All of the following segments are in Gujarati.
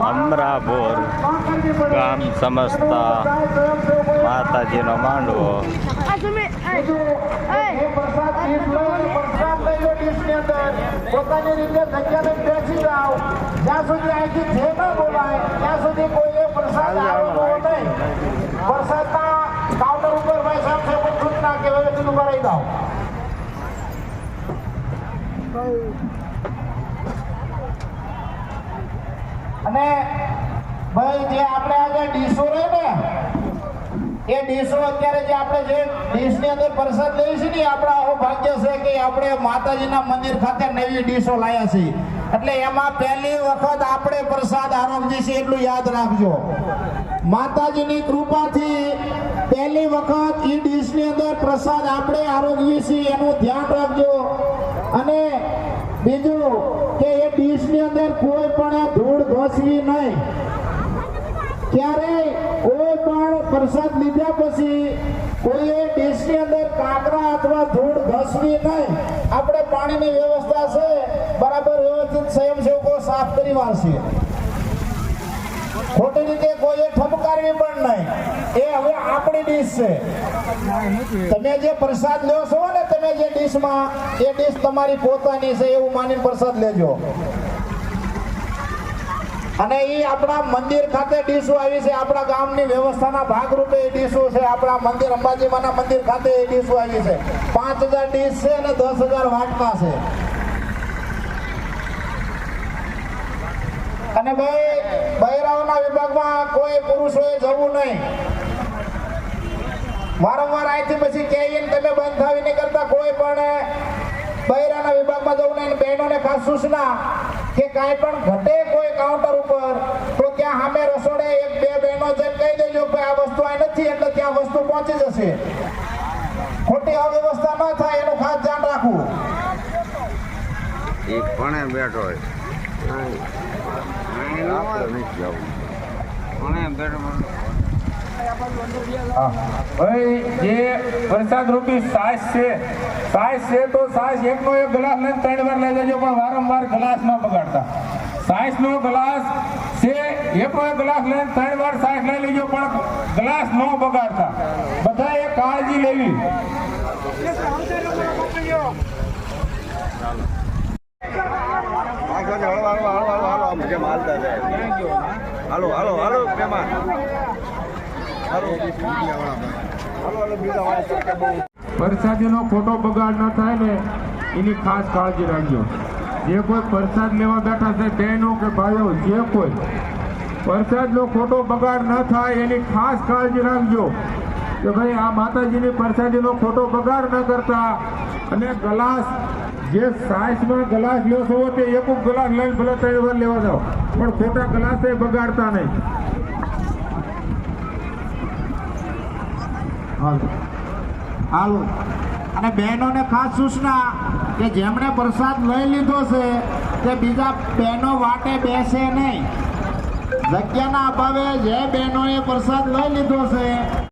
અમરાપુર ગામ સમજતા માતાજીનો માંડવો. પોતાની રીતે જગ્યાને બેસી જાઓ જ્યાં સુધી અહીંથી જે ન બોલાય ત્યાં સુધી કોઈએ વરસાદ આવવો નહીં વરસાદના કાઉન્ટર ઉપર ભાઈ સાહેબ છે પણ સૂચના કે વ્યવસ્થિત ઊભા રહી જાઓ અને ભાઈ, જે આપણે આજે ડીશો રહે ને, એ ડીશો અત્યારે જે આપણે જે ડીશની અંદર પ્રસાદ લઈએ છીએ ને આપણા આવો ભાગ્ય છે કે આપણે માતાજીના મંદિર ખાતે નવી ડીશો લાયા છીએ. એટલે એમાં પહેલી વખત આપણે પ્રસાદ આરોગ્ય છે એટલું યાદ રાખજો. માતાજીની કૃપાથી પહેલી વખત એ ડીશની અંદર પ્રસાદ આપણે આરોગ્ય છીએ, એનું ધ્યાન રાખજો. અને બીજું કે એ ડીશની અંદર કોઈ પણ ધૂળ ઘસવી નહીં. ક્યારેય કોઈ પણ પ્રસાદ લીધા પછી કોઈએ ડીશની અંદર કાંકરા અથવા ધૂળ ઘસવી નહીં. આપણે પાણીની વ્યવસ્થા છે, બરાબર વ્યવસ્થિત સ્વયંસેવકો સાફ કરી વાળશે. ખોટી રીતે કોઈએ ઠપકારવી પણ નહીં. એ હવે આપણી ડીશ છે. તમે જે પ્રસાદ લો છો ને તમે જે ડીશમાં, એ ડીશ તમારી પોતાની છે એવું માનીને પ્રસાદ લેજો. અને એ આપણા મંદિર ખાતે ડીશો આવી છે. આપણા ગામની વ્યવસ્થાના ભાગરૂપે એ ડીશો છે. આપણા મંદિર, અંબાજીમાંના મંદિર ખાતે એ ડીશો આવી છે. પાંચ હજાર ડીશ છે અને દસ હજાર વાટકા છે. અને ભાઈ બહેરાઓના વિભાગમાં કોઈ પુરુષોએ જવું નહીં. વારંવાર અહીંથી પછી કહીએ તમે બંધ થાવી નહીં કરતા કોઈ પણ બહેરાના વિભાગમાં જવું નહીં. બહેનોને ખાસ સૂચના કે કાંઈ પણ ઘટે કોઈ કાઉન્ટર ઉપર, તો ત્યાં સામે રસોડે એક બે બહેનો જેમ કહી દેજો કે આ વસ્તુ અહીં નથી, એટલે ત્યાં વસ્તુ પહોંચી જશે. ખોટી અવ્યવસ્થા ન થાય, એનું ખાસ ધ્યાન રાખવું. એક પણ બેઠો હોય. આપણે વરસાદ રૂપી સાસ છે સાસ છે, તો સાસ એક ગ્લાસ લઈને ત્રણ વાર લઈ જજો, પણ વારંવાર ગ્લાસ ન બગાડતા સાસનો ગ્લાસ છે એક ગ્લાસ લઈને ત્રણ વાર સાસ લઈ લેજો, પણ ગ્લાસ ન બગાડતા બધાએ કાળજી લેવી. જેમ હાલતા જાય. હાલો હાલો હાલો મહેમાન હાલો. હાલો બીજા વાળા કે વરસાદીનો ખોટો બગાડ ન થાય ને, એની ખાસ કાળજી રાખજો. જે કોઈ પ્રસાદ લેવા બેઠા છે બહેનો કે ભાઈઓ, જે કોઈ. પ્રસાદનો ખોટો બગાડ ન થાય, એની ખાસ કાળજી રાખજો. કે ભાઈ, આ માતાજીની પ્રસાદીનો ખોટો બગાડ ન કરતા. અને ગ્લાસ જે સાયન્સમાં ગ્લાસ લ્યો છો તે એક ગ્લાસ લઈને ભલે ત્રણ વાર લેવા જાઓ. પણ ખોટા ગ્લાસ એ બગાડતા નહીં. હાલો. અને બહેનોને ખાસ સૂચના કે જેમણે પ્રસાદ લઈ લીધો છે, તે બીજા બહેનો વાટે બેસે નહીં. જગ્યાના અભાવે જે બહેનોએ પ્રસાદ લઈ લીધો છે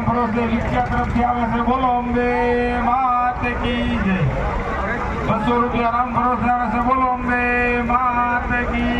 રામ ભરોસે રિક્ષા તરફથી આવે છે. બોલો, અંબે માત કી જય. બસો રૂપિયા રામ ભરોસે આવે છે. બોલો, અંબે માત કી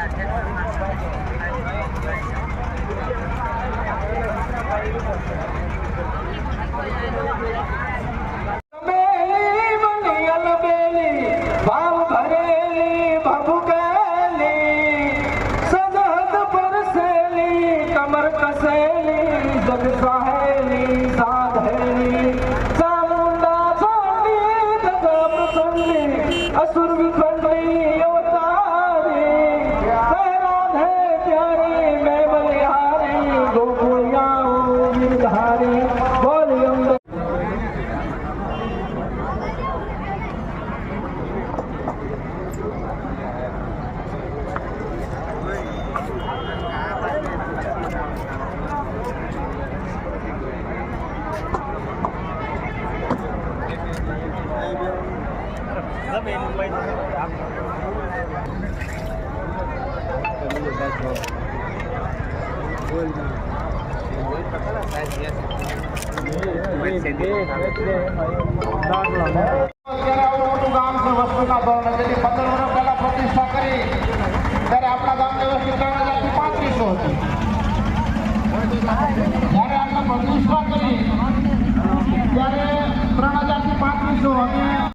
ત્યારે ત્રણ હજારથી પાંત્રીસો અને